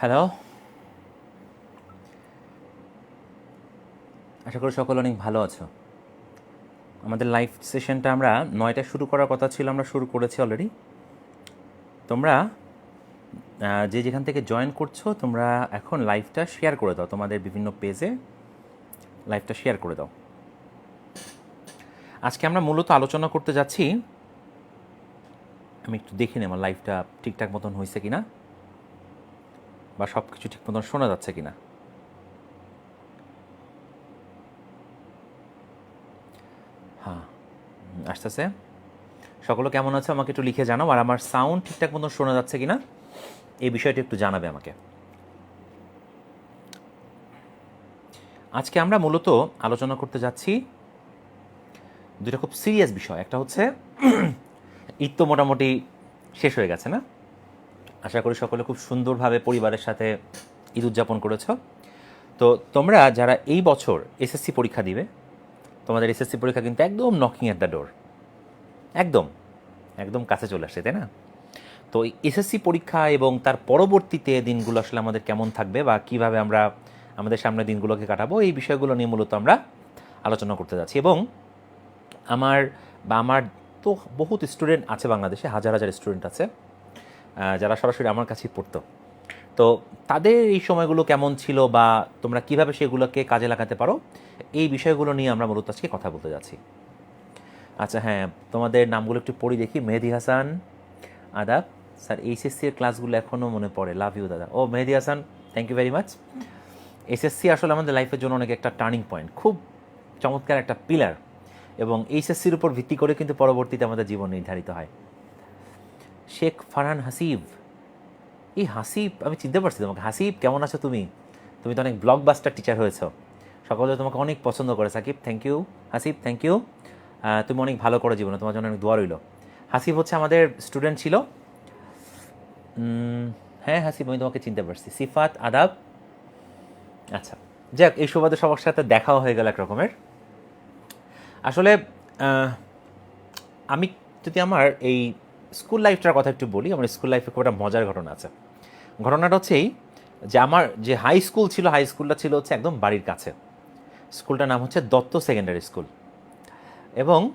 Hello আশা করি সকলে অনেক ভালো আছো। আমাদের লাইভ সেশনটা আমরা নয়টায় শুরু করার কথা ছিল, আমরা শুরু করেছি অলরেডি তোমরা যে যেখান থেকে জয়েন করছ, তোমরা এখন লাইভটা শেয়ার করে দাও, তোমাদের বিভিন্ন পেজে লাইভটা শেয়ার করে দাও। আজকে আমরা মূলত আলোচনা করতে যাচ্ছি, আমি একটু দেখি আমার লাইভটা ঠিকঠাক মতন হয়েছে কিনা। বা সব কিছু ঠিক মতন শোনা যাচ্ছে কিনা? হ্যাঁ উম, আসতেছে। সকলে কেমন আছে? আমাকে একটু লিখে জানাও। আর আমার সাউন্ড ঠিকঠাক মতন শোনা যাচ্ছে কিনা এই বিষয়টি একটু জানাবে আমাকে। আজকে আমরা মূলত আলোচনা করতে যাচ্ছি দুটা খুব সিরিয়াস বিষয়। একটা হচ্ছে ঈদ তো মোটামুটি শেষ হয়ে গেছে না? আশা করি সকলে খুব সুন্দরভাবে পরিবারের সাথে ঈদ উদযাপন করেছ। তো তোমরা যারা এই বছর এসএসসি পরীক্ষা দিবে, তোমাদের এসএসসি পরীক্ষা কিন্তু একদম নকিং অ্যাট দ্য ডোর একদম একদম কাছে চলে আসছে, তাই না? তো এসএসসি পরীক্ষা এবং তার পরবর্তীতে দিনগুলো আসলে আমাদের কেমন থাকবে বা কীভাবে আমরা আমাদের সামনে দিনগুলোকে কাটাবো, এই বিষয়গুলো নিয়ে মূলত আমরা আলোচনা করতে যাচ্ছি। এবং আমার বা আমার তো বহুত স্টুডেন্ট আছে বাংলাদেশে, হাজার হাজার স্টুডেন্ট আছে। যারা সরাসরি আমার কাছেই পড়তো। তো তাদের এই সময়গুলো কেমন ছিল বা তোমরা কীভাবে সেগুলোকে কাজে লাগাতে পারো, এই বিষয়গুলো নিয়ে আমরা মূলত আজকে কথা বলতে যাচ্ছি। আচ্ছা হ্যাঁ তোমাদের নামগুলো একটু পড়ি দেখি। মেহেদি হাসান, আদাব, স্যার, এইচএসসি এর ক্লাসগুলো এখনও মনে পড়ে। লাভ ইউ, দাদা। ও, Mehedi Hasan thank you very much SSC আসলে আমাদের লাইফের জন্য অনেক একটা টার্নিং পয়েন্ট খুব চমৎকার একটা পিলার এবং এইচএসসির উপর ভিত্তি করে কিন্তু পরবর্তীতে আমাদের জীবন নির্ধারিত হয়। শেখ ফারহান হাসিব। এই হাসিব, আমি চিনতে পারছি তোমাকে। হাসিব, কেমন আছো তুমি? তুমি তো অনেক ব্লকবাস্টার টিচার হয়েছো। সকলে তোমাকে অনেক পছন্দ করে। Sakib thank you Hasib thank you তুমি অনেক ভালো করো জীবনে। তোমার জন্য অনেক দোয়া রইল। হাসিব হচ্ছে আমাদের স্টুডেন্ট ছিল। হ্যাঁ হাসিব, আমি তোমাকে চিনতে পারছি। সিফাত, আদাব। আচ্ছা যাক, এই সুবাদে সবার সাথে দেখাও হয়ে গেল এক রকমের আসলে আমি যদি আমার এই স্কুল লাইফটার কথা একটু বলি, আমার স্কুল লাইফে খুব একটা মজার ঘটনা আছে। ঘটনাটা হচ্ছে এই যে আমার যে হাই স্কুল ছিল, হাই স্কুলটা ছিল হচ্ছে একদম বাড়ির কাছে। স্কুলটার নাম হচ্ছে দত্ত সেকেন্ডারি স্কুল। এবং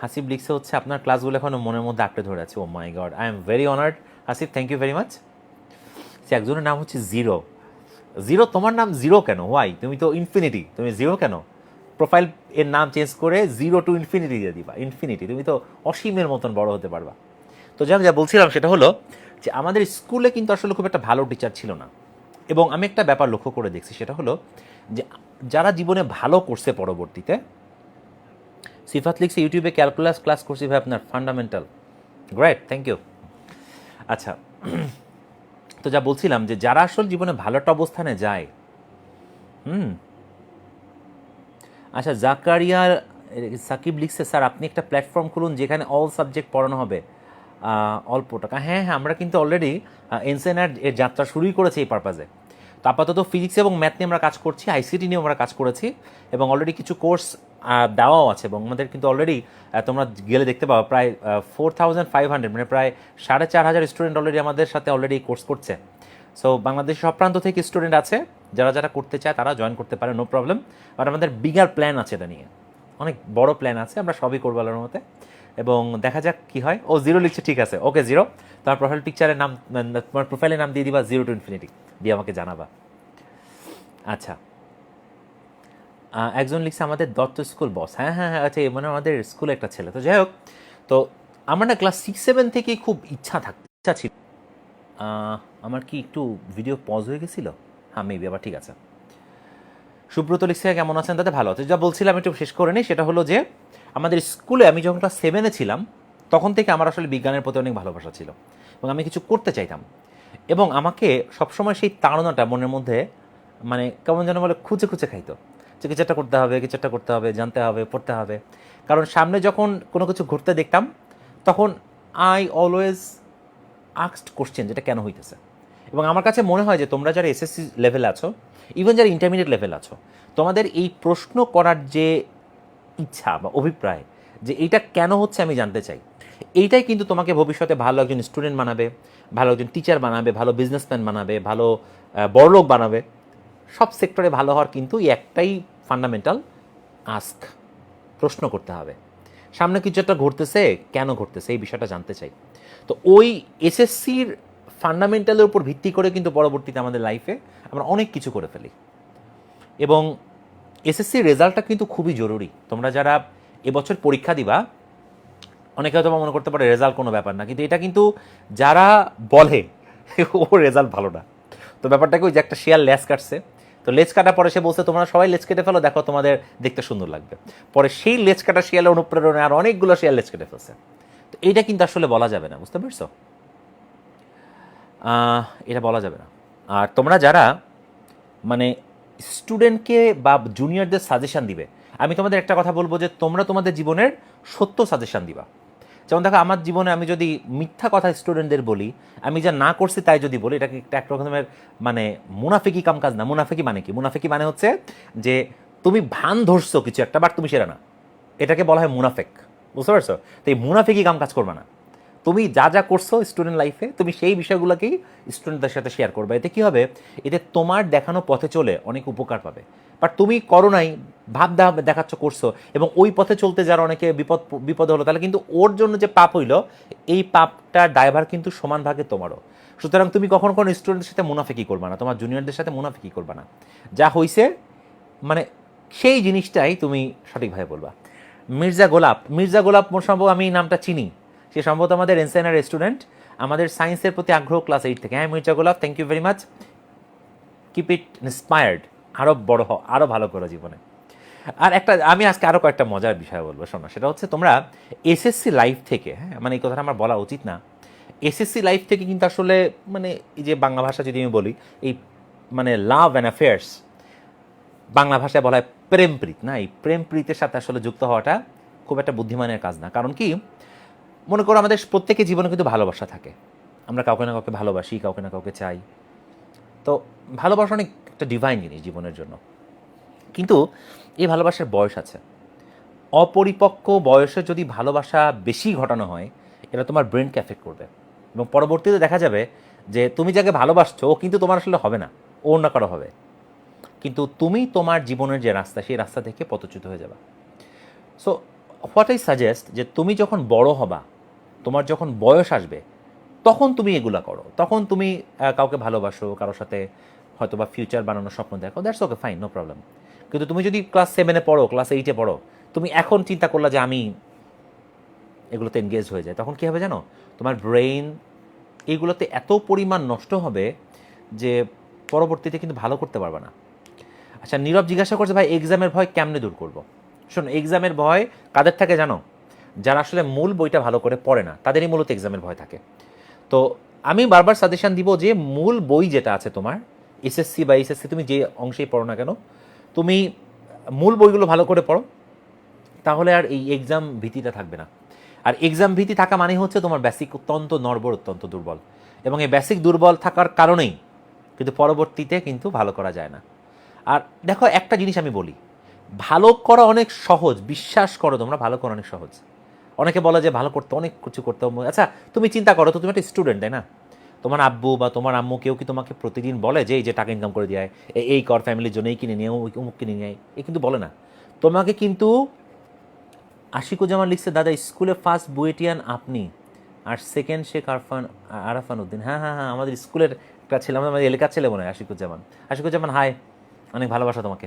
হাসিব লিখছে হচ্ছে, আপনার ক্লাসগুলো এখনও মনের মধ্যে আঁকড়ে ধরে আছে। ও my god I am very honoured Hasib thank you very much সে একজনের নাম হচ্ছে জিরো। জিরো, তোমার নাম জিরো কেন? ওয়াই তুমি তো ইনফিনিটি তুমি জিরো কেন? প্রোফাইল এর নাম চেঞ্জ করে জিরো টু ইনফিনিটি দিয়ে দিবা ইনফিনিটি তুমি তো অসীমের মতন বড় হতে পারবা। তো যাক যা বলছিলাম সেটা হলো যে আমাদের স্কুলে কিন্তু আসলে খুব একটা ভালো টিচার ছিল না। এবং আমি একটা ব্যাপার লক্ষ্য করে দেখছি, সেটা হলো যে যারা জীবনে ভালো করছে পরবর্তীতে, সিফাত লিখছে ইউটিউবে ক্যালকুলাস ক্লাস করছি ভাই আপনার ফান্ডামেন্টাল গ্রেট থ্যাংক ইউ আচ্ছা তো যা বলছিলাম যে যারা আসল জীবনে ভালো একটা অবস্থানে যায়, হুম আচ্ছা জাকারিয়া, সাকিব লিখছে, স্যার, আপনি একটা প্ল্যাটফর্ম খুলুন যেখানে অল সাবজেক্ট পড়ানো হবে। অল্প টাকা। হ্যাঁ হ্যাঁ আমরা কিন্তু অলরেডি এনসেনার এর যাত্রা শুরুই করেছি এই পারপাজে তো আপাতত ফিজিক্স এবং ম্যাথ নিয়ে আমরা কাজ করছি আইসিটি নিয়ে আমরা কাজ করেছি, এবং অলরেডি কিছু কোর্স দেওয়াও আছে, এবং আমাদের কিন্তু অলরেডি তোমরা গেলে দেখতে পাবো, প্রায় ফোর থাউজেন্ড ফাইভ হান্ড্রেড মানে প্রায় সাড়ে চার হাজার স্টুডেন্ট অলরেডি আমাদের সাথে অলরেডি কোর্স করছে। সো বাংলাদেশের সব প্রান্ত থেকে স্টুডেন্ট আছে। যারা যারা করতে চায় তারা জয়েন করতে পারে নো প্রবলেম আর আমাদের বিগার প্ল্যান আছে এটা নিয়ে। অনেক বড় প্ল্যান আছে, আমরা সবই করব আলোর মতে এবং দেখা যাক কি হয়। ও জিরো লিখছে, ঠিক আছে ওকে জিরো তোমার প্রোফাইল পিকচারের নাম তোমার প্রোফাইলের নাম দিয়ে দিবা জিরো টু ইনফিনিটি দিয়ে আমাকে জানাবা। আচ্ছা। একজন লিখছে, আমাদের দত্ত স্কুল বস হ্যাঁ হ্যাঁ হ্যাঁ আচ্ছা মানে আমাদের স্কুলে একটা ছেলে। তো যাই হোক, তো আমার না ক্লাস সিক্স সেভেন থেকেই খুব ইচ্ছা থাক, ইচ্ছা ছিল। আমার কি একটু ভিডিও পজ হয়ে গেছিল? হ্যাঁ মেবি আবার ঠিক আছে। সুব্রত লিখছে, কেমন আছেন? তাতে ভালো আছে। যা বলছিলাম, একটু শেষ করে নিই, সেটা হলো যে, আমাদের স্কুলে আমি যখন ক্লাস সেভেনে ছিলাম, তখন থেকে আমার আসলে বিজ্ঞানের প্রতি অনেক ভালোবাসা ছিল এবং আমি কিছু করতে চাইতাম। এবং আমাকে সবসময় সেই তাড়নাটা মনের মধ্যে মানে কেমন যেন বলে, খুঁজে খুঁজে খাইতো। যে কিছু একটা করতে হবে, কিছু একটা করতে হবে, জানতে হবে, পড়তে হবে। কারণ সামনে যখন কোনো কিছু ঘুরতে দেখতাম, তখন আই অলওয়েজ আক্সড কোশ্চেন যেটা কেন হইতেছে? এবং আমার কাছে মনে হয় যে তোমরা যারা এসএসসি লেভেল আছো ইভেন যারা ইন্টারমিডিয়েট লেভেল আছো, তোমাদের এই প্রশ্ন করার যে ইচ্ছা বা অভিপ্রায় যে এইটা কেন হচ্ছে আমি জানতে চাই, এইটাই কিন্তু তোমাকে ভবিষ্যতে ভালো একজন স্টুডেন্ট বানাবে, ভালো একজন টিচার বানাবে, ভালো বিজনেসম্যান বানাবে, ভালো বড়লোক বানাবে। সব সেক্টরে ভালো হওয়ার কিন্তু একটাই ফান্ডামেন্টাল আস্ক প্রশ্ন করতে হবে। সামনে কিছু একটা ঘটতেছে, কেন ঘটতেছে এই বিষয়টা জানতে চাই। তো ওই এসএসসির ফান্ডামেন্টালের উপর ভিত্তি করে কিন্তু পরবর্তীতে আমাদের লাইফে আমরা অনেক কিছু করে ফেলি। এবং এসএসসি রেজাল্টটা কিন্তু খুবই জরুরি। তোমরা যারা এবছর পরীক্ষা দিবা, অনেকে হয়তো মনে করতে পারে রেজাল্ট কোনো ব্যাপার না, কিন্তু এটা কিন্তু যারা বলে, ও রেজাল্ট ভালো না। তো ব্যাপারটাকে ওই যে একটা শেয়ার লেস কাটছে। তো লেজ কাটার পরে সে বলছে, তোমরা সবাই লেজ কেটে ফেলো, দেখো তোমাদের দেখতে সুন্দর লাগবে। পরে সেই লেজ কাটা শিয়ালের অনুপ্রেরণায় আর অনেকগুলো শিয়াল লেজ কেটে ফেলছে। তো এইটা কিন্তু আসলে বলা যাবে না, বুঝতে পারছ? এটা বলা যাবে না। আর তোমরা যারা মানে স্টুডেন্টকে বা জুনিয়রদের সাজেশান দিবে, আমি তোমাদের একটা কথা বলব যে তোমরা তোমাদের জীবনের সত্য সাজেশান দিবা। যেমন দেখো, আমার জীবনে আমি যদি মিথ্যা কথা স্টুডেন্টদের বলি, আমি যা না করছি তাই যদি বলি, এটাকে একটা এক রকমের মানে মুনাফিকি কাম কাজ না, মুনাফিকি মানে কি? মুনাফিকি মানে হচ্ছে যে তুমি ভান ধরছো কিছু একটা বাট তুমি সেরা না। এটাকে বলা হয় মুনাফেক। বুঝতে পারছ? তো এই মুনাফিকি কাম কাজ করবে না। তুমি যা যা করছ স্টুডেন্ট লাইফে তুমি সেই বিষয়গুলোকেই স্টুডেন্টদের সাথে শেয়ার করবে। এতে কি হবে? এতে তোমার দেখানো পথে চলে অনেক উপকার পাবে। বাট তুমি করো নাই ভাব দেখাচ্ছ করছ, এবং ওই পথে চলতে যারা অনেকে বিপদ বিপদ হলো, তাহলে কিন্তু ওর জন্য যে পাপ হইল, এই পাপটা ড্রাইভার কিন্তু সমান ভাগে তোমারও। সুতরাং তুমি কখনো কোনো স্টুডেন্টের সাথে মুনাফিকি করবে না, তোমার জুনিয়রদের সাথে মুনাফিকি করবে না। যা হইছে মানে সেই জিনিসটাই তুমি সঠিকভাবে বলবা। মির্জা গোলাপ মির্জা গোলাপ মোট সম্ভব আমি নামটা চিনি। সে সম্ভবত আমাদের এনসেনার স্টুডেন্ট। আমাদের সায়েন্সের প্রতি আগ্রহ ক্লাস এইট থেকে। হ্যাঁ Mirza Golap thank you very much keep it inspired আরও বড় হও আরও ভালো করো জীবনে। আর একটা, আমি আজকে আরও কয়েকটা মজার বিষয় বলব, শোনো। সেটা হচ্ছে তোমরা এসএসসি লাইফ থেকে হ্যাঁ মানে এই কথাটা আমার বলা উচিত না। এসএসসি লাইফ থেকে কিন্তু আসলে মানে এই যে বাংলা ভাষা যদি আমি বলি, এই মানে লাভ অ্যান্ড অ্যাফেয়ার্স বাংলা ভাষায় বলা হয় প্রেমপ্রীত না? এই প্রেমপ্রীতের সাথে আসলে যুক্ত হওয়াটা খুব একটা বুদ্ধিমানের কাজ না। কারণ কি? মনে করো আমাদের প্রত্যেকের জীবনে কিন্তু ভালোবাসা থাকে। আমরা কাউকে না কাউকে ভালোবাসি, কাউকে না কাউকে চাই। তো ভালোবাসা অনেক একটা ডিভাইন জিনিস জীবনের জন্য। কিন্তু এই ভালোবাসার বয়স আছে। অপরিপক্ক বয়সে যদি ভালোবাসা বেশি ঘটানো হয়, এটা তোমার ব্রেনকে এফেক্ট করবে। এবং পরবর্তীতে দেখা যাবে যে তুমি যাকে ভালোবাসছো, ও কিন্তু তোমার আসলে হবে না। ও অন্য কারও হবে। কিন্তু তুমি তোমার জীবনের যে রাস্তা, সেই রাস্তা থেকে পথচ্যুত হয়ে যাবে। সো হোয়াট আই সাজেস্ট যে তুমি যখন বড় হবা তোমার যখন বয়স আসবে, তখন তুমি এগুলা করো। তখন তুমি কাউকে ভালোবাসো, কারোর সাথে হয়তো বা ফিউচার বানানোর স্বপ্ন দেখো that's okay fine no problem কিন্তু তুমি যদি ক্লাস সেভেনে পড়ো ক্লাস এইটে পড়ো, তুমি এখন চিন্তা করলা যে আমি এগুলোতে এনগেজ হয়ে যায় তখন কী হবে জানো? তোমার ব্রেইন এইগুলোতে এত পরিমাণ নষ্ট হবে যে পরবর্তীতে কিন্তু ভালো করতে পারবে না। আচ্ছা নীরব জিজ্ঞাসা করছে, ভাই এক্সামের ভয় কেমনে দূর করব? শোনো এক্সামের ভয় কাদের থাকে জানো? যারা আসলে মূল বইটা ভালো করে পড়ে না, তাদেরই মূলত এক্সামের ভয় থাকে। তো আমি বারবার সাজেশন দিব যে মূল বই যেটা আছে তোমার এসএসসি বা এসএসসি তুমি যে অংশেই পড়ো না কেন, তুমি মূল বইগুলো ভালো করে পড়ো, তাহলে আর এই এক্সাম ভীতিটা থাকবে না। আর এক্সাম ভীতি থাকা মানে হচ্ছে তোমার বেসিক অত্যন্ত নর্বর অত্যন্ত দুর্বল। এবং এই বেসিক দুর্বল থাকার কারণেই কিন্তু পরবর্তীতে কিন্তু ভালো করা যায় না। আর দেখো একটা জিনিস আমি বলি, ভালো করা অনেক সহজ, বিশ্বাস করো তোমরা ভালো করা অনেক সহজ। অনেকে বলে যে ভালো করতে, অনেক কিছু করতে। আচ্ছা তুমি চিন্তা করো তো, তুমি একটা স্টুডেন্ট তাই না? তোমার আব্বু বা তোমার আম্মু কেউ কি তোমাকে প্রতিদিন বলে যে, এই যে টাকা ইনকাম করে দেয় এই কর ফ্যামিলির জন্য এই কিনে নিয়ে অমুক কিনে নিয়ে এ কিন্তু বলে না। তোমাকে কিন্তু আশিকুজ্জামান লিখছে, দাদা, স্কুলে ফার্স্ট বুয়েটিয়ান আপনি আর সেকেন্ড শেখ আরফান, আরাফান উদ্দিন। হ্যাঁ হ্যাঁ হ্যাঁ আমাদের স্কুলের একটা ছেলে, আমাদের এলাকার ছেলে মনে হয় আশিকুজ্জামান আশিকুজ্জামান হাই, অনেক ভালোবাসা তোমাকে।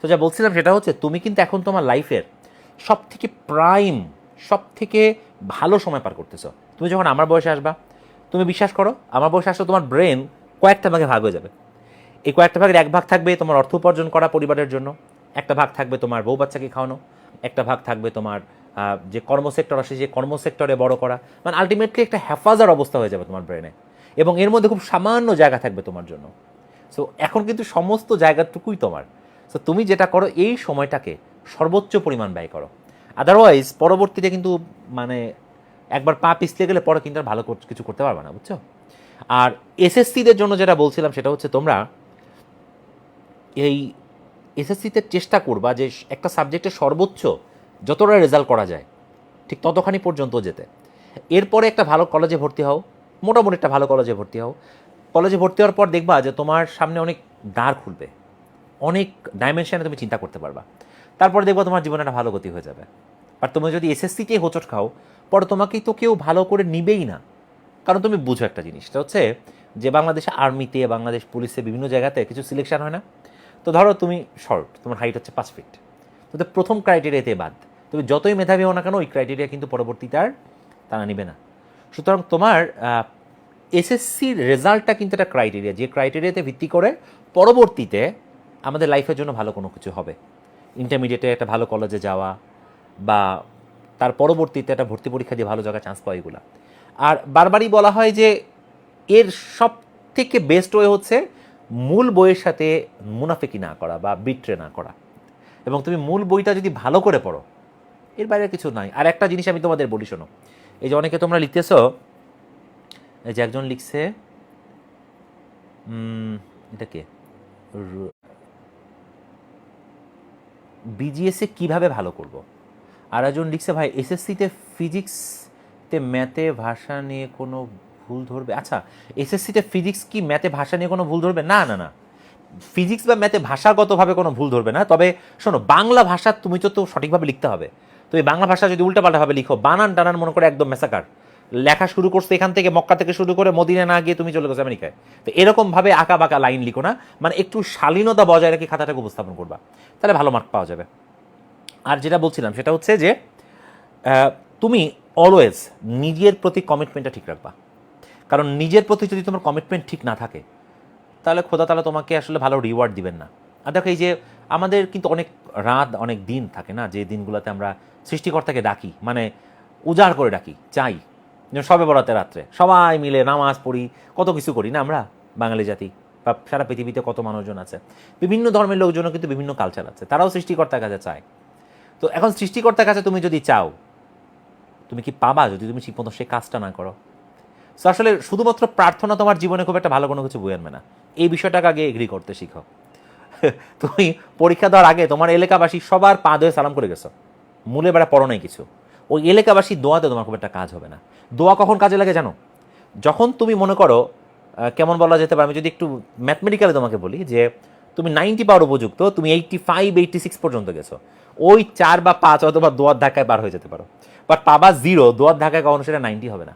তো যা বলছিলাম সেটা হচ্ছে, তুমি কিন্তু এখন তোমার লাইফের সব থেকে প্রাইম সব থেকে ভালো সময় পার করতেছ। তুমি যখন আমার বয়সে আসবা, তুমি বিশ্বাস করো, আমার বয়সে আসলে তোমার ব্রেন কয়েকটা ভাগে ভাগ হয়ে যাবে। এই কয়েকটা ভাগের এক ভাগ থাকবে তোমার অর্থ উপার্জন করা পরিবারের জন্য, একটা ভাগ থাকবে তোমার বউ বাচ্চাকে খাওয়ানো, একটা ভাগ থাকবে তোমার যে কর্মসেক্টর আসে যে কর্মসেক্টরে বড় করা। মানে আলটিমেটলি একটা হেফাজার অবস্থা হয়ে যাবে তোমার ব্রেনে এবং এর মধ্যে খুব সামান্য জায়গা থাকবে তোমার জন্য। সো এখন কিন্তু সমস্ত জায়গাটুকুই তোমার। সো তুমি যেটা করো, এই সময়টাকে সর্বোচ্চ পরিমাণ ব্যয় করো। আদারওয়াইজ পরবর্তীতে কিন্তু মানে একবার পা পিছলে গেলে পরে কিন্তু আর ভালো কিছু করতে পারবে না, বুঝছ? আর এসএসসিদের জন্য যেটা বলছিলাম, সেটা হচ্ছে তোমরা এই এসএসসিতে চেষ্টা করবা যে একটা সাবজেক্টে সর্বোচ্চ যতটা রেজাল্ট করা যায়, ঠিক ততখানি পর্যন্ত যেতে। এরপরে একটা ভালো কলেজে ভর্তি হও, মোটামুটি একটা ভালো কলেজে ভর্তি হও। কলেজে ভর্তি হওয়ার পর দেখবা যে তোমার সামনে অনেক দ্বার খুলবে, অনেক ডাইমেনশানে তুমি চিন্তা করতে পারবা। তারপরে দেখব তোমার জীবনে একটা ভালো গতি হয়ে যাবে। আর তুমি যদি এসএসসিতেই হোঁচট খাও, পরে তোমাকেই তো কেউ ভালো করে নিবেই না। কারণ তুমি বুঝো একটা জিনিস, সেটা হচ্ছে যে বাংলাদেশে আর্মিতে, বাংলাদেশ পুলিশে বিভিন্ন জায়গাতে কিছু সিলেকশন হয় না। তো ধরো তুমি শর্ট তোমার হাইট হচ্ছে পাঁচ ফিট তো প্রথম ক্রাইটেরিয়াতে বাদ। তুমি যতই মেধাবী হও না কেন, ওই ক্রাইটেরিয়া কিন্তু পরবর্তীতে আর তারা নিবে না। সুতরাং তোমার এসএসসির রেজাল্টটা কিন্তু একটা ক্রাইটেরিয়া যে ক্রাইটেরিয়াতে ভিত্তি করে পরবর্তীতে আমাদের লাইফের জন্য ভালো কোনো কিছু হবে। ইন্টারমিডিয়েটে একটা ভালো কলেজে যাওয়া বা তার পরবর্তীতে একটা ভর্তি পরীক্ষা দিয়ে ভালো জায়গায় চান্স পাওয়া এগুলা। আর বারবারই বলা হয় যে এর সব থেকে বেস্ট ওয়ে হচ্ছে মূল বইয়ের সাথে মুনাফেকি না করা বা বিট্রে না করা। এবং তুমি মূল বইটা যদি ভালো করে পড়ো, এর বাইরে কিছু নাই। আর একটা জিনিস আমি তোমাদের বলি, শোনো। এই যে অনেকে তোমরা লিখতেছো, এই যে একজন লিখছে এটা কে? বিজিএসে কীভাবে ভালো করব? আর একজন লিখছে, ভাই এসএসসিতে ফিজিক্সতে ম্যাথে ভাষা নিয়ে কোনো ভুল ধরবে? আচ্ছা এসএসসিতে ফিজিক্স কি ম্যাথে ভাষা নিয়ে কোনো ভুল ধরবে? না না না। ফিজিক্স বা ম্যাথে ভাষাগতভাবে কোনো ভুল ধরবে না। তবে শোনো, বাংলা ভাষা তুমি তো তো সঠিকভাবে লিখতে হবে। তুমি বাংলা ভাষা যদি উল্টাপাল্টাভাবে লিখো বানান টানান মনে করে একদম মেসাকার লেখা শুরু করছে এখান থেকে, মক্কা থেকে শুরু করে মদিনা না গিয়ে তুমি চলে গেছো আমেরিকায়। তো এরকমভাবে আঁকা বাঁকা লাইন লিখো না। মানে একটু শালীনতা বজায় রেখে খাতাটাকে উপস্থাপন করবা। তাহলে ভালো মার্ক পাওয়া যাবে। আর যেটা বলছিলাম সেটা হচ্ছে যে তুমি অলওয়েজ নিজের প্রতি কমিটমেন্টটা ঠিক রাখবা। কারণ নিজের প্রতি যদি তোমার কমিটমেন্ট ঠিক না থাকে, তাহলে খোদা তাহলে তোমাকে আসলে ভালো রিওয়ার্ড দিবেন না। আর দেখো এই যে আমাদের কিন্তু অনেক রাত, অনেক দিন থাকে না, যে দিনগুলোতে আমরা সৃষ্টিকর্তাকে ডাকি। মানে উজাড় করে ডাকি, চাই। সবে বরাতে রাত্রে। সবাই মিলে নামাজ পড়ি, কত কিছু করি না আমরা? বাঙালি জাতি, বা সারা পৃথিবীতে কত মানুষজন আছে। বিভিন্ন ধর্মের লোকজনও কিন্তু বিভিন্ন কালচার আছে। তারাও সৃষ্টিকর্তার কাছে চায়। তো এখন সৃষ্টিকর্তার কাছে তুমি যদি চাও, তুমি কি পাবা যদি তুমি ঠিক মতো সেই কাজটা না করো? তো আসলে শুধুমাত্র প্রার্থনা তোমার জীবনে খুব একটা ভালো কোনো কিছু বই আনবে না। এই বিষয়টাকে আগে এগ্রি করতে শিখো। তুমি পরীক্ষা দেওয়ার আগে তোমার এলাকাবাসী সবার পা ধরে সালাম করে গেছো। মূলে বেড়া পড়ো নাই কিছু। ওই এলাকাবাসী দোয়াতে তোমার খুব একটা কাজ হবে না। দোয়া কখন কাজে লাগে জানো? যখন তুমি মনে করো কেমন বলা যেতে পারে, আমি যদি একটু ম্যাথমেটিক্যালি তোমাকে বলি, যে তুমি নাইনটি পাওয়ার উপযুক্ত, তুমি এইটটি ফাইভ এইটটি সিক্স পর্যন্ত গেছো। ওই চার বা পাঁচ অথবা দোয়ার ধাক্কায় পার হয়ে যেতে পারো। বাট পাবা জিরো দোয়ার ধাক্কায় কখনো সেটা নাইনটি হবে না।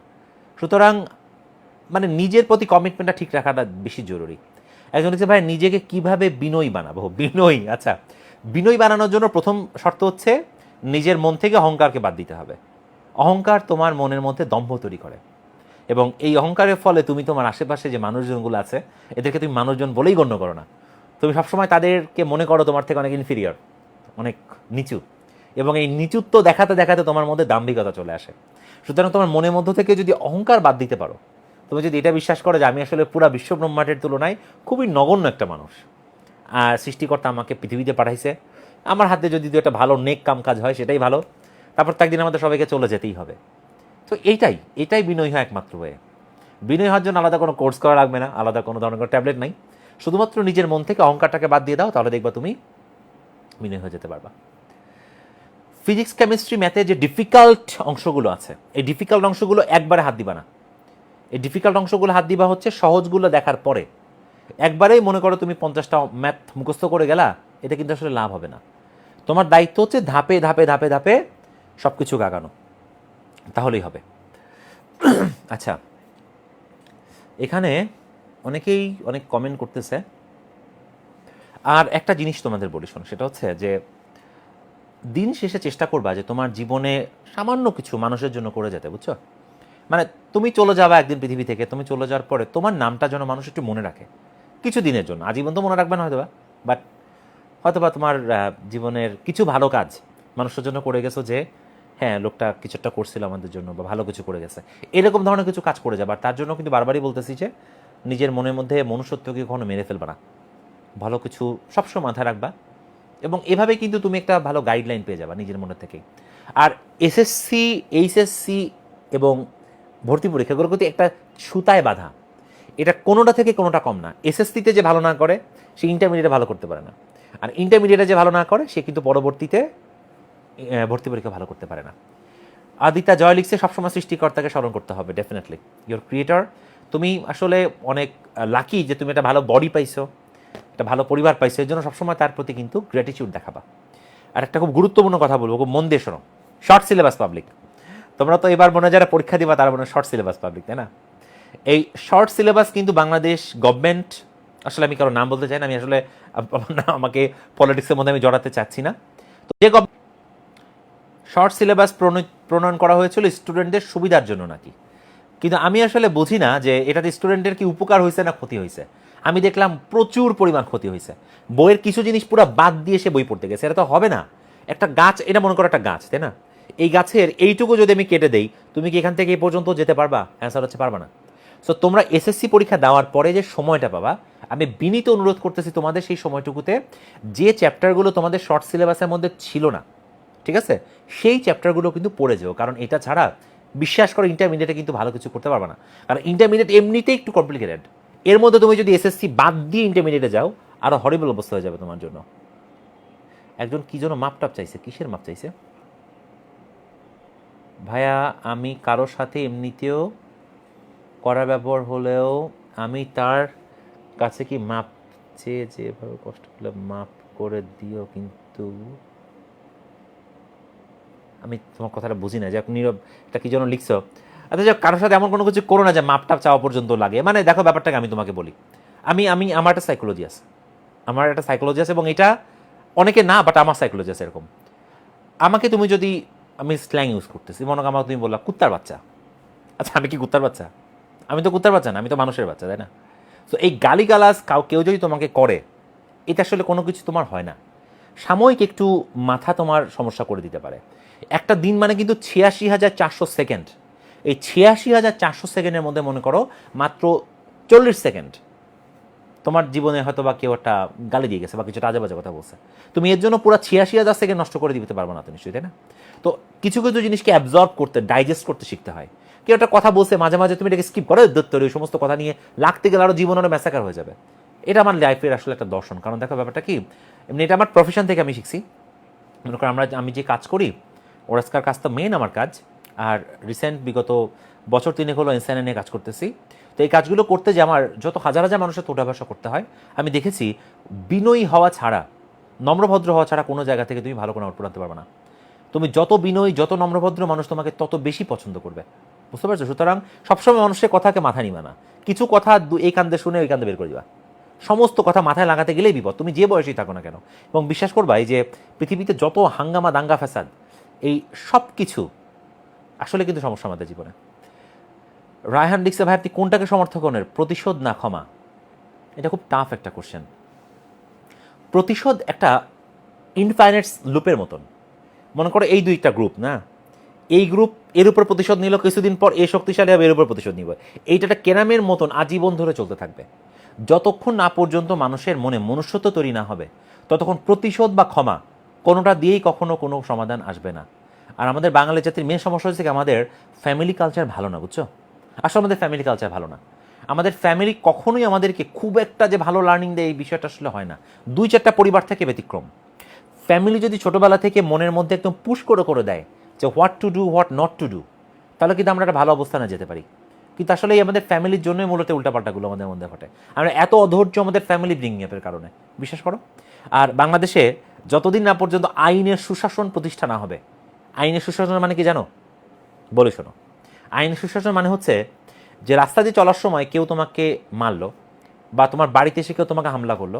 সুতরাং মানে নিজের প্রতি কমিটমেন্টটা ঠিক রাখাটা বেশি জরুরি। একজন হচ্ছে ভাই, নিজেকে কীভাবে বিনয়ী বানাবো? বিনয়ী আচ্ছা। বিনয়ী বানানোর জন্য প্রথম শর্ত হচ্ছে নিজের মন থেকে অহংকারকে বাদ দিতে হবে। অহংকার তোমার মনের মধ্যে দম্ভ তৈরি করে। এবং এই অহংকারের ফলে তুমি তোমার আশেপাশে যে মানুষজনগুলো আছে, এদেরকে তুমি মানুষজন বলেই গণ্য করো না। তুমি সবসময় তাদেরকে মনে করো তোমার থেকে অনেক ইনফিরিয়র অনেক নিচু। এবং এই নিচুত্ব দেখাতে দেখাতে তোমার মধ্যে দাম্ভিকতা চলে আসে। সুতরাং তোমার মনের মধ্য থেকে যদি অহংকার বাদ দিতে পারো, তুমি যদি এটা বিশ্বাস করো যে আমি আসলে পুরা বিশ্ব ব্রহ্মাণ্ডের তুলনায় খুবই নগণ্য একটা মানুষ। আর সৃষ্টিকর্তা আমাকে পৃথিবীতে পাঠাইছে আমার হাতে যদি দু একটা ভালো নেক কাম কাজ হয়, সেটাই ভালো। তারপর তো একদিন আমাদের সবাইকে চলে যেতেই হবে। তো এইটাই, এটাই বিনয় হয় একমাত্র হয়ে। বিনয় হওয়ার জন্য আলাদা কোনো কোর্স করা লাগবে না, আলাদা কোনো ধরনের কোনো ট্যাবলেট নাই। শুধুমাত্র নিজের মন থেকে অহংকারটাকে বাদ দিয়ে দাও, তাহলে দেখবা তুমি বিনয় হয়ে যেতে পারবা। ফিজিক্স কেমিস্ট্রি ম্যাথে যে ডিফিকাল্ট অংশগুলো আছে, এই ডিফিকাল্ট অংশগুলো একবারে হাত দিবা না। এই ডিফিকাল্ট অংশগুলো হাত দিবা হচ্ছে সহজগুলো দেখার পরে। একবারেই মনে করো তুমি পঞ্চাশটা ম্যাথ মুখস্থ করে গেলা এটা কিন্তু আসলে লাভ হবে না। তোমার দায়িত্ব হচ্ছে ধাপে ধাপে ধাপে ধাপে সব কিছু গাগানো। তাহলেই হবে। আচ্ছা। এখানে অনেকেই অনেক কমেন্ট করতেছে। আর একটা জিনিস তোমাদের বলি শোনো, সেটা হচ্ছে যে দিন শেষে চেষ্টা করবা যে তোমার জীবনে সামান্য কিছু মানুষের জন্য করে যেতে, বুঝছ? মানে তুমি চলে যাবা একদিন পৃথিবী থেকে, তুমি চলে যাওয়ার পরে তোমার নামটা যেন মানুষ একটু মনে রাখে। কিছু দিনের জন্য। আজীবন তো মনে রাখবে না হয়তো বাট হয়তো বা তোমার জীবনের কিছু ভালো কাজ মানুষের জন্য করে গেছো যে হ্যাঁ লোকটা কিছু একটা করছিল আমাদের জন্য বা ভালো কিছু করে গেছে। এরকম ধরনের কিছু কাজ করে যাবে। আর তার জন্য কিন্তু বারবারই বলতেছি যে, নিজের মনের মধ্যে মনুষ্যত্বকে কখনো মেরে ফেলবে না। ভালো কিছু সবসময় মাথায় রাখবা এবং এভাবে কিন্তু তুমি একটা ভালো গাইডলাইন পেয়ে যাবা নিজের মনের থেকেই আর এসএসসি এইচএসসি এবং ভর্তি পরীক্ষাগুলো কিন্তু একটা সুতায় বাঁধা। এটা কোনোটা থেকে কোনোটা কম না। এসএসসিতে যে ভালো না করে, সে ইন্টারমিডিয়েটে ভালো করতে পারে না। আর ইন্টারমিডিয়েটে যে ভালো না করে, সে কিন্তু পরবর্তীতে ভর্তি পরীক্ষা ভালো করতে পারে না। আদিতা জয় লিখছে, সবসময় সৃষ্টিকর্তাকে স্মরণ করতে হবে ডেফিনেটলি ইউর ক্রিয়েটর তুমি আসলে অনেক লাকি যে তুমি একটা ভালো বডি পাইছো, একটা ভালো পরিবার পাইছো, এর জন্য সবসময় তার প্রতি কিন্তু গ্র্যাটিটিউড দেখাবা। আর একটা খুব গুরুত্বপূর্ণ কথা বলব, খুব মন দিয়ে শোনো। শর্ট সিলেবাস পাবলিক তোমরা তো এবার মনে যারা পরীক্ষা দিবা, তারা মনে শর্ট সিলেবাস পাবলিক তাই না? এই শর্ট সিলেবাস কিন্তু বাংলাদেশ গভর্নমেন্ট আসলে আমি কারও নাম বলতে চাই না, আমি আসলে আমাকে পলিটিক্সের মধ্যে আমি জড়াতে চাচ্ছি না। তো যে শর্ট সিলেবাস প্রণয়ন করা হয়েছিল স্টুডেন্টদের সুবিধার জন্য নাকি? কিন্তু আমি আসলে বুঝি না যে এটাতে স্টুডেন্টের কি উপকার হয়েছে না ক্ষতি হয়েছে। আমি দেখলাম প্রচুর পরিমাণ ক্ষতি হয়েছে। বইয়ের কিছু জিনিস পুরো বাদ দিয়ে সে বই পড়তে গেছে, এটা তো হবে না। একটা গাছ, এটা মনে করো একটা গাছ, তাই না? এই গাছের এইটুকু যদি আমি কেটে দেই, তুমি কি এখান থেকে এই পর্যন্ত যেতে পারবা? অ্যান্সার হচ্ছে পারবা না। সো তোমরা এসএসসি পরীক্ষা দেওয়ার পরে যে সময়টা পাবা আমি বিনীত অনুরোধ করতেছি তোমাদের সেই সময়টুকুতে, যে চ্যাপ্টারগুলো তোমাদের শর্ট সিলেবাসের মধ্যে ছিল না, ঠিক আছে? সেই চ্যাপ্টারগুলো কিন্তু পড়ে যাও, কারণ এটা ছাড়া বিশ্বাস করো ইন্টারমিডিয়েটে কিন্তু ভালো কিছু করতে পারবে না। কারণ ইন্টারমিডিয়েট এমনিতেই একটু কমপ্লিকেটেড এর মধ্যে তুমি যদি এসএসসি বাদ দিয়ে ইন্টারমিডিয়েটে যাও আরও হরিবল অবস্থা হয়ে যাবে তোমার জন্য। একজন কি জন্য মাপ টাপ চাইছে, কিসের মাপ চাইছে? ভাইয়া, আমি কারোর সাথে এমনিতেও করা ব্যবহার হলেও আমি তার কাছে কি মাপ চেয়ে যেভাবে কষ্ট করলে মাপ করে দিও কিন্তু। আমি তোমার কথাটা বুঝি না। যে নীরব এটা কি জন্য লিখছো? আচ্ছা যাক, কারোর সাথে এমন কোনো কিছু করো না যে মাপটা চাওয়া পর্যন্ত লাগে। মানে দেখো ব্যাপারটাকে আমি তোমাকে বলি। আমি আমি আমার একটা সাইকোলজি আছে। আমার একটা সাইকোলজি আছে এবং এটা অনেকে না বাট আমার সাইকোলজি আছে এরকম। আমাকে তুমি যদি আমি স্ল্যাং ইউজ করতেছি। মনে আমাকে তুমি বললা কুত্তার বাচ্চা। আচ্ছা আমি কি কুত্তার বাচ্চা? আমি তো কুত্তার বাচ্চা না আমি তো মানুষের বাচ্চা তাই না? তো এই গালিগালাজ কাউ, কেউ যদি তোমাকে করে এটা আসলে কোনো কিছু তোমার হয় না। সাময়িক একটু মাথা তোমার সমস্যা করে দিতে পারে। একটা দিন মানে কিন্তু ছিয়াশি হাজার চারশো সেকেন্ড। এই ছিয়াশি হাজার চারশো সেকেন্ডের মধ্যে মনে করো মাত্র চল্লিশ সেকেন্ড। তোমার জীবনে হয়তো বা কেউ একটা গালি দিয়ে গেছে বা কিছু বাজে কথা বলছে। তুমি এর জন্য পুরো ছিয়াশি হাজার সেকেন্ড নষ্ট করে দিতে পারব না তো নিশ্চয়ই, তাই না? তো কিছু কিছু জিনিসকে অ্যাবজর্ব করতে ডাইজেস্ট করতে শিখতে হয়। কেউ একটা কথা বলছে, মাঝে মাঝে তুমি এটাকে স্কিপ করো দত্তর ওই সমস্ত কথা নিয়ে লাগতে গেলে আরও জীবন আরও ম্যাসাকার হয়ে যাবে। এটা আমার লাইফের আসলে একটা দর্শন। কারণ দেখো ব্যাপারটা কি, এমনি এটা আমার প্রফেশন থেকে আমি শিখছি। মনে করো আমরা, আমি যে কাজ করি, ওরাস্কার কাজ তো মেন আমার কাজ। আর রিসেন্ট বিগত বছর তিনেক হলো ইনসাইনে নিয়ে কাজ করতেছি। তো এই কাজগুলো করতে যে আমার যত হাজার হাজার মানুষের তোটাভাষা করতে হয়, আমি দেখেছি বিনয়ী হওয়া ছাড়া নম্রভদ্র হওয়া ছাড়া কোনো জায়গা থেকে তুমি ভালো কোনো আউটপুট আনতে পারবে না। তুমি যত বিনয়ী, যত নম্রভদ্র মানুষ তোমাকে তত বেশি পছন্দ করবে। বুঝতে পারছ? সুতরাং সবসময় মানুষের কথাকে মাথা নিবা না। কিছু কথা এই কান্দে শুনে ওই কান্দে বের করে দিবা। সমস্ত কথা মাথায় লাগাতে গেলেই বিপদ। তুমি যে বয়সেই থাকো না কেন। এবং বিশ্বাস করবা, এই যে পৃথিবীতে যত হাঙ্গামা দাঙ্গা ফ্যাসাদ, এই সব কিছু আসলে কিন্তু সমস্যা আমাদের জীবনে। রায়হান লিখছে, ভাই, আপনি কোনটাকে সমর্থক করেন? প্রতিশোধ না ক্ষমা? এটা খুব টাফ একটা কোশ্চেন প্রতিশোধ একটা ইনফাইনাইট লুপের মতন। মনে করো এই দুইটা গ্রুপ না? এই গ্রুপ এর উপর প্রতিশোধ নিল, কিছুদিন পর এ শক্তিশালী হবে, এর উপর প্রতিশোধ নিব। এইটা একটা কেরামের মতন আজীবন ধরে চলতে থাকবে। যতক্ষণ না পর্যন্ত মানুষের মনে মনুষ্যত্ব তৈরি না হবে, ততক্ষণ প্রতিশোধ বা ক্ষমা কোনোটা দিয়েই কখনো কোনো সমাধান আসবে না। আর আমাদের বাঙালি জাতির মেন সমস্যা হচ্ছে আমাদের ফ্যামিলি কালচার ভালো না, বুঝছ? আসলে আমাদের ফ্যামিলি কালচার ভালো না। আমাদের ফ্যামিলি কখনোই আমাদেরকে খুব একটা যে ভালো লার্নিং দেয় এই বিষয়টা আসলে হয় না। দুই চারটা পরিবার থেকে ব্যতিক্রম। ফ্যামিলি যদি ছোটোবেলা থেকে মনের মধ্যে একদম পুশ করে করে দেয় যে what to do what not to do তাহলে কিন্তু আমরা একটা ভালো অবস্থানে যেতে পারি। কিন্তু আসলে এই আমাদের ফ্যামিলির জন্যই মূলত উল্টাপাল্টাগুলো আমাদের মধ্যে ঘটে। আমরা এত অধৈর্য আমাদের ফ্যামিলি ব্রিঙ্গিং কারণে, বিশ্বাস করো? আর বাংলাদেশে যতদিন না পর্যন্ত আইনের সুশাসন প্রতিষ্ঠা না হবে, আইনের সুশাসন মানে কি জানো? বলে শোনো। আইনের সুশাসন মানে হচ্ছে যে রাস্তা দিয়ে চলার সময় কেউ তোমাকে মারলো বা তোমার বাড়িতে এসে কেউ তোমাকে হামলা করল।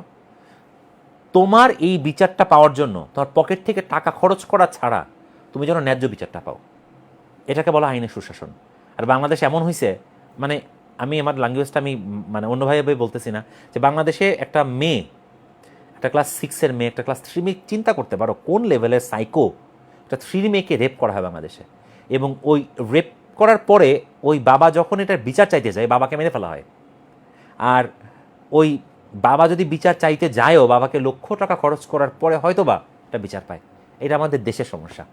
তোমার এই বিচারটা পাওয়ার জন্য তোমার পকেট থেকে টাকা খরচ করা ছাড়া তুমি যেন ন্যায্য বিচারটা পাও। এটাকে বলা আইনের সুশাসন। আর বাংলাদেশ এমন হয়েছে মানে আমি আমার ল্যাঙ্গুয়েজটা আমি মানে অন্যভাবে বলতেছি না, যে বাংলাদেশে একটা মেয়ে, একটা ক্লাস সিক্সের মেয়ে, একটা ক্লাস থ্রি মেয়ে চিন্তা করতে পারো কোন লেভেলের সাইকো একটা থ্রি মেয়েকে রেপ করা হয় বাংলাদেশে। এবং ওই রেপ করার পরে ওই বাবা যখন এটার বিচার চাইতে যায়, বাবাকে মেরে ফেলা হয়। আর ওই বাবা যদি বিচার চাইতে যায়ও, বাবাকে লক্ষ টাকা খরচ করার পরে হয়তো বা একটা বিচার পায়। এটা আমাদের দেশের সমস্যা।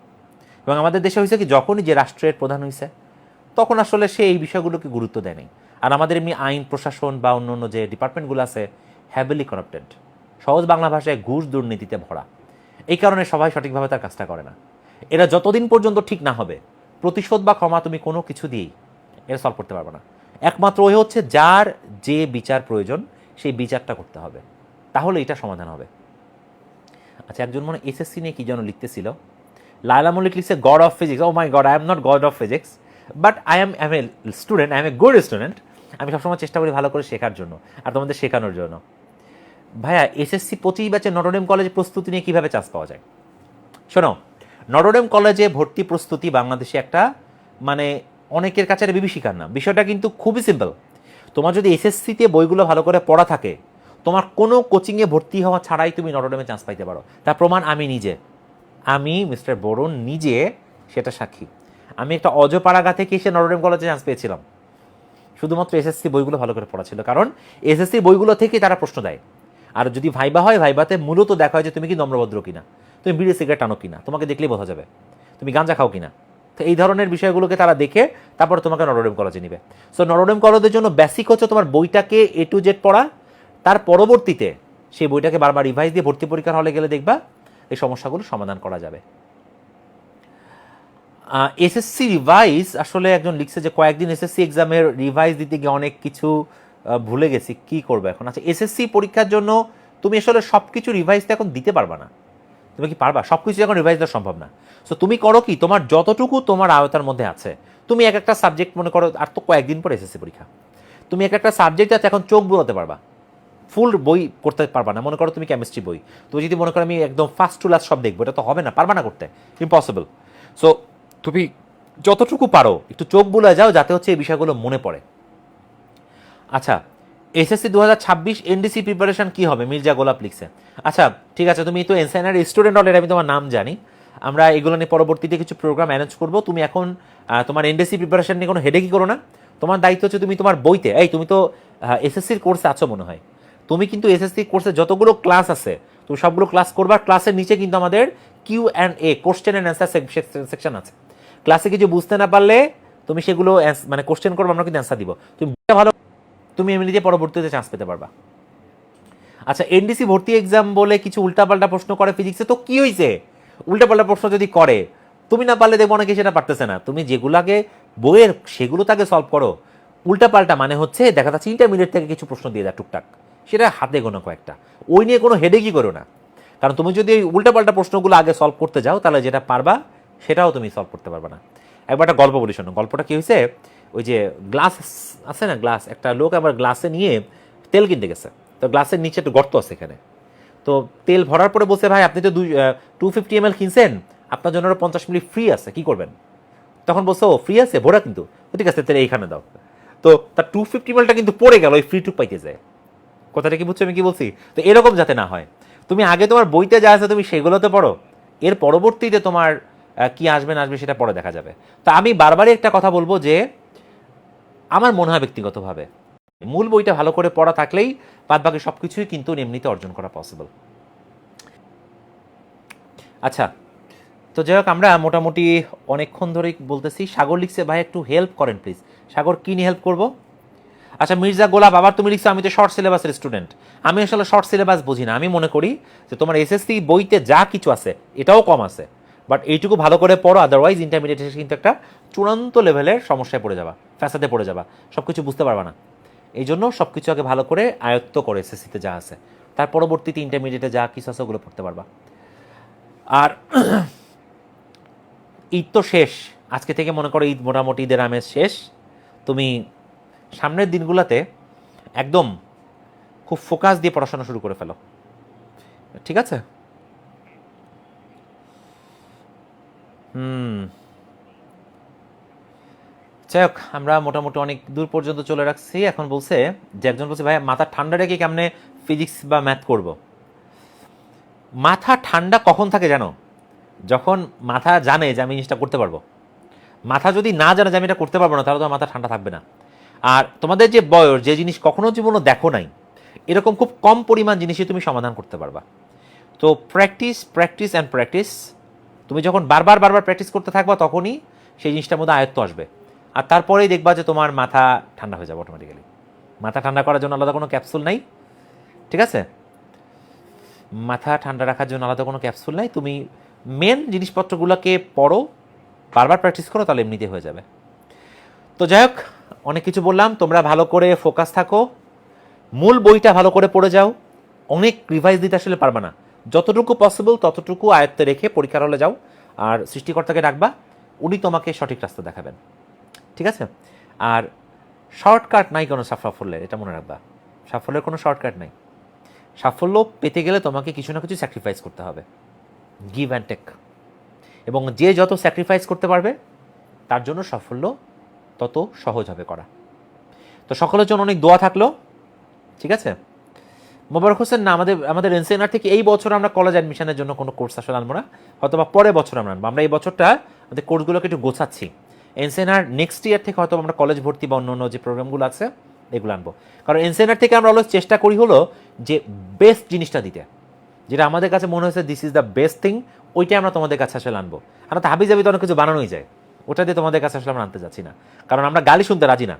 এবং আমাদের দেশে হয়েছে কি, যখনই যে রাষ্ট্রের প্রধান হয়েছে তখন আসলে সে এই বিষয়গুলোকে গুরুত্ব দেয়নি আর আমাদের এমনি আইন, প্রশাসন বা অন্য অন্য যে ডিপার্টমেন্টগুলো আছে হ্যাভিলি করাপ্টেড সহজ বাংলা ভাষায় ঘুষ দুর্নীতিতে ভরা। এই কারণে সবাই সঠিকভাবে তার কাজটা করে না। এরা যতদিন পর্যন্ত ঠিক না হবে, প্রতিশোধ বা ক্ষমা তুমি কোনো কিছু দিয়েই এটা সলভ করতে পারবে না। একমাত্র ওই হচ্ছে যার যে বিচার প্রয়োজন, সেই বিচারটা করতে হবে। তাহলে এটা সমাধান হবে। আচ্ছা একজন মনে এসএসসি নিয়ে কি যেন লিখতেছিল? লায়লা মল্লিক লিখছে god of physics oh my god I am not god of physics but I am am a student I am a good student আমি সবসময় চেষ্টা করি ভালো করে শেখার জন্য আর তোমাদের শেখানোর জন্য। ভাইয়া এসএসসি পঁচিশ ব্যাচে নটরডেম কলেজে প্রস্তুতি নিয়ে কীভাবে চান্স পাওয়া যায়? শোনো নটরডেম কলেজে ভর্তি প্রস্তুতি বাংলাদেশে একটা মানে অনেকের কাছে একটা বিভীষিকার নাম। বিষয়টা কিন্তু খুবই সিম্পল তোমার যদি এসএসসিতে বইগুলো ভালো করে পড়া থাকে, তোমার কোনো কোচিংয়ে ভর্তি হওয়া ছাড়াই তুমি নটরডেমে চান্স পাইতে পারো। তার প্রমাণ আমি নিজে। আমি, মিস্টার বরুণ, নিজে সেটা সাক্ষী। আমি একটা অজপাড়াগা থেকে এসে নটরডেম কলেজে চান্স পেয়েছিলাম। শুধুমাত্র এসএসসি বইগুলো ভালো করে পড়া ছিল, কারণ এসএসসি বইগুলো থেকে তারা প্রশ্ন দেয়। আর যদি ভাইবা হয়, ভাইবাতে মূলত দেখা হয় যে তুমি কি নম্রভদ্র কিনা? তুমি বিড়ি সিগারেট টানো কিনা? তোমাকে দেখলেই বোঝা যাবে। তুমি গাঁজা খাও কিনা? তো এই ধরনের বিষয়গুলোকে তারা দেখে তারপর তোমাকে নরোডেম কলেজে নিবে। সো নরোডেম কলেজের জন্য বেসিক হচ্ছে তোমার বইটাকে এ টু জেড পড়া। তার পরবর্তীতে সেই বইটাকে বারবার রিভাইজ দিয়ে ভর্তি পরীক্ষার হলে গেলে দেখবা এই সমস্যাগুলো সমাধান করা যাবে। এসএসসি রিভাইজ আসলে একজন লিখছে যে কয়েকদিন এসএসসি এক্সামের রিভাইজ দিতে গিয়ে অনেক কিছু ভুলে গেছি, কি করবে এখন? আচ্ছা এসএসসি পরীক্ষার জন্য তুমি আসলে সব কিছু রিভাইজ তো এখন দিতে পারবা না। তুমি কি পারবা? সব কিছু এখন রিভাইজ দেওয়া সম্ভব না। সো তুমি করো কি? তোমার যতটুকু তোমার আয়তার মধ্যে আছে, তুমি এক একটা সাবজেক্ট মনে করো, আর তো কয়েকদিন পর এসএসসি পরীক্ষা। তুমি এক একটা সাবজেক্ট আছে এখন চোখ বুড়াতে পারবা। ফুল বই করতে পারবা না। মনে করো তুমি কেমিস্ট্রি বই। তুমি যদি মনে করো আমি একদম ফার্স্ট টু লাস্ট সব দেখব, এটা তো হবে না, পারবা না করতে। ইম্পসিবল সো তুমি যতটুকু পারো, একটু চোখ বুলে যাও যাতে হচ্ছে এই বিষয়গুলো মনে পড়ে। আচ্ছা এসএসসি দু হাজার ছাব্বিশ এনডিসি প্রিপারেশন কী হবে? মির্জা গোলাপ লিখছে। আচ্ছা ঠিক আছে, তুমি তো এনসাইনার স্টুডেন্ট অলরেডি আমি তোমার নাম জানি। আমরা এগুলো নিয়ে পরবর্তীতে কিছু প্রোগ্রাম অ্যারেঞ্জ করব। তুমি এখন তোমার এনডিসি প্রিপারেশন নিয়ে কোনো হেডেকই করো না। তোমার দায়িত্ব হচ্ছে তুমি তোমার বইতে, এই তুমি তো এসএসসির কোর্সে আছো মনে হয়। তুমি কিন্তু এসএসসি কোর্সে যতগুলো ক্লাস আছে, তুমি সবগুলো ক্লাস করবা ক্লাসের নিচে কিন্তু আমাদের Q and A question and answer section আছে। ক্লাসে কিছু বুঝতে না পারলে তুমি সেগুলো মানে কোশ্চেন করবে, আমরা কিন্তু অ্যান্সার দিব। তুমি ভালো, তুমি এমনিতে পরবর্তীতে চান্স পেতে পারবা। আচ্ছা এনডিসি ভর্তি এক্সাম বলে কিছু উল্টাপাল্টা প্রশ্ন করে ফিজিক্সে তো কি হয়েছে উল্টাপাল্টা প্রশ্ন যদি করে, তুমি না পারলে দেখব অনেকে সেটা পারতেছে না। তুমি যেগুলাকে বইয়ের, সেগুলো তাকে সলভ করো। উল্টাপাল্টা মানে হচ্ছে দেখা যাচ্ছে ইন্টারমিডিয়েট থেকে কিছু প্রশ্ন দিয়ে দেয় টুকটাক। সেটা হাতে গোনা কয়েকটা। ওই নিয়ে কোনো হেডেকই করো না। কারণ তুমি যদি উল্টাপাল্টা প্রশ্নগুলো আগে সলভ করতে যাও, তাহলে যেটা পারবা, সেটাও তুমি সলভ করতে পারবে না। একবার একটা গল্প বলি শোনো। গল্পটা কী হয়েছে? ওই যে গ্লাস আছে না গ্লাস একটা লোক আবার গ্লাসে নিয়ে তেল কিনতে গেছে। তো গ্লাসের নিচে একটা গর্ত আছে এখানে। তো তেল ভরার পরে বলছে, ভাই, আপনি তো দুই টু ফিফটি এম কিনছেন। আপনার জন্য পঞ্চাশ মিলি ফ্রি আছে, কি করবেন? তখন বলছে, ও ফ্রি আছে, ভরা কিন্তু। ঠিক আছে, তাহলে এইখানে দাও। তো তার টু ফিফটি এমএলটা কিন্তু পড়ে গেল, ওই ফ্রি টুক পাইতে যায়। কথাটা কি বুঝছ? আমি কি বলছি? তো এরকম যাতে না হয়। তুমি আগে তোমার বইতে যা আছে তুমি সেগুলোতে পড়ো। এর পরবর্তীতে তোমার কি আসবে না আসবে সেটা পরে দেখা যাবে। তো আমি বারবারই একটা কথা বলব যে, আমার মনে হয় ব্যক্তিগতভাবে, মূল বইটা ভালো করে পড়া থাকলেই বাদ বাকি সব কিছুই কিন্তু এমনিতে অর্জন করা পসিবল আচ্ছা তো যাই হোক, আমরা মোটামুটি অনেকক্ষণ ধরেই বলতেছি। সাগর লিখছে, ভাই, একটু হেল্প করেন প্লিজ সাগর, কি নিয়ে হেল্প করব? আচ্ছা মির্জা গোলাপ, আবার তুমি লিখছো আমি তো শর্ট সিলেবাসের স্টুডেন্ট আমি আসলে শর্ট সিলেবাস বুঝি না। আমি মনে করি যে তোমার এসএসসি বইতে যা কিছু আছে, এটাও কম আছে। বাট এইটুকু ভালো করে পড়ো আদারওয়াইজ ইন্টারমিডিয়েট কিন্তু একটা চূড়ান্ত লেভেলের সমস্যায় পড়ে যাবা ফ্যাসাতে পড়ে যাবা সব কিছু বুঝতে পারবা না। এই জন্য সব কিছু আগে ভালো করে আয়ত্ত করে এসএসসিতে যা আছে। তার পরবর্তীতে ইন্টারমিডিয়েটে যা কিছু আছে ওগুলো পড়তে পারবা। আর ঈদ তো শেষ। আজকে থেকে মনে করো ঈদ মোটামুটি ঈদের আমেজ শেষ। তুমি সামনের দিনগুলোতে একদম খুব ফোকাস দিয়ে পড়াশোনা শুরু করে ফেলো। ঠিক আছে? হুম। যাই হোক, আমরা মোটামুটি অনেক দূর পর্যন্ত চলে রাখছি। এখন বলছে, যে একজন বলছে ভাই মাথা ঠান্ডা রেখে কেমনে ফিজিক্স বা ম্যাথ করব? মাথা ঠান্ডা কখন থাকে জানো? যখন মাথা জানে যে আমি জিনিসটা করতে পারব। মাথা যদি না জানে যে আমি এটা করতে পারব না, তাহলে তো মাথা ঠান্ডা থাকবে না। আর তোমাদের যে বয়স, যে জিনিস কখনো জীবনে দেখো নাই, এরকম খুব কম পরিমাণ জিনিসই তুমি সমাধান করতে পারবা। তো প্র্যাকটিস প্র্যাকটিস অ্যান্ড প্র্যাকটিস তুমি যখন বারবার বারবার প্র্যাকটিস করতে থাকবা, তখনই সেই জিনিসটার মধ্যে আয়ত্ত আসবে। আর তারপরেই দেখবা যে তোমার মাথা ঠান্ডা হয়ে যাবে অটোমেটিক্যালি মাথা ঠান্ডা করার জন্য আলাদা কোনো ক্যাপসুল নাই, ঠিক আছে? মাথা ঠান্ডা রাখার জন্য আলাদা কোনো ক্যাপসুল নাই। তুমি মেন জিনিসপত্রগুলোকে পড়ো, বারবার প্র্যাকটিস করো, তাহলে এমনিতে হয়ে যাবে। তো যাই হোক, অনেক কিছু বললাম, তোমরা ভালো করে ফোকাস থাকো। মূল বইটা ভালো করে পড়ে যাও। অনেক রিভাইজ দিতে আসলে পারবে না। যতটুকু পসিবল ততটুকু আয়ত্তে রেখে পরীক্ষার হলে যাও, আর সৃষ্টিকর্তাকে ডাকবা, উনি তোমাকে সঠিক রাস্তা দেখাবেন। ঠিক আছে? আর শর্টকাট নাই কোনো সাফল্যের, এটা মনে রাখবা। সাফল্যের কোনো শর্টকাট নাই। সাফল্য পেতে গেলে তোমাকে কিছু না কিছু স্যাক্রিফাইস করতে হবে। গিভ অ্যান্ড টেক এবং যে যত স্যাক্রিফাইস করতে পারবে, তার জন্য সাফল্য তত সহজ হবে করা। তো সকলের জন্য অনেক দোয়া থাকল। ঠিক আছে? মোবারক হোসেন, না, আমাদের আমাদের এনসিএনআর থেকে এই বছর আমরা কলেজ অ্যাডমিশনের জন্য কোনো কোর্স আসলে আনব না। হয়তো বা পরের বছর আমরা আনব। আমরা এই বছরটা আমাদের কোর্সগুলোকে একটু গোছাচ্ছি। এনসিএনআর নেক্সট ইয়ার থেকে হয়তো আমরা কলেজ ভর্তি বা অন্য অন্য যে প্রোগ্রামগুলো আছে, এগুলো আনব। কারণ এনসিএনআর থেকে আমরা অলওয়েজ চেষ্টা করি হলো যে বেস্ট জিনিসটা দিতে। যেটা আমাদের কাছে মনে হয়েছে this is the best thing ওইটাই আমরা তোমাদের কাছে আসলে আনব। আমরা তো হাবি জাবি তো অনেক কিছু বানানোই যায়। ওটা দিয়ে তোমাদের কাছে আসলে আমরা আনতে যাচ্ছি না। কারণ আমরা গালি শুনতে রাজি না।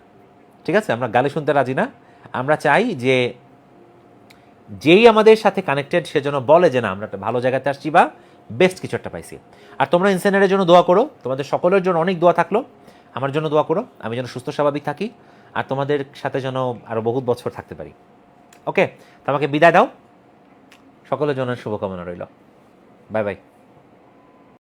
ঠিক আছে? আমরা গালি শুনতে রাজি না। আমরা চাই যে, যেই আমাদের সাথে কানেক্টেড সে যেন বলে যে, না, আমরা একটা ভালো জায়গাতে আসছি বা বেস্ট কিছু একটা পাইছি। আর তোমরা ইনসেনারের জন্য দোয়া করো। তোমাদের সকলের জন্য অনেক দোয়া থাকল। আমার জন্য দোয়া করো। আমি যেন সুস্থ, স্বাভাবিক থাকি। আর তোমাদের সাথে যেন আরও বহুত বছর থাকতে পারি। ওকে তো আমাকে বিদায় দাও। সকলের জন্য শুভকামনা রইল। Bye bye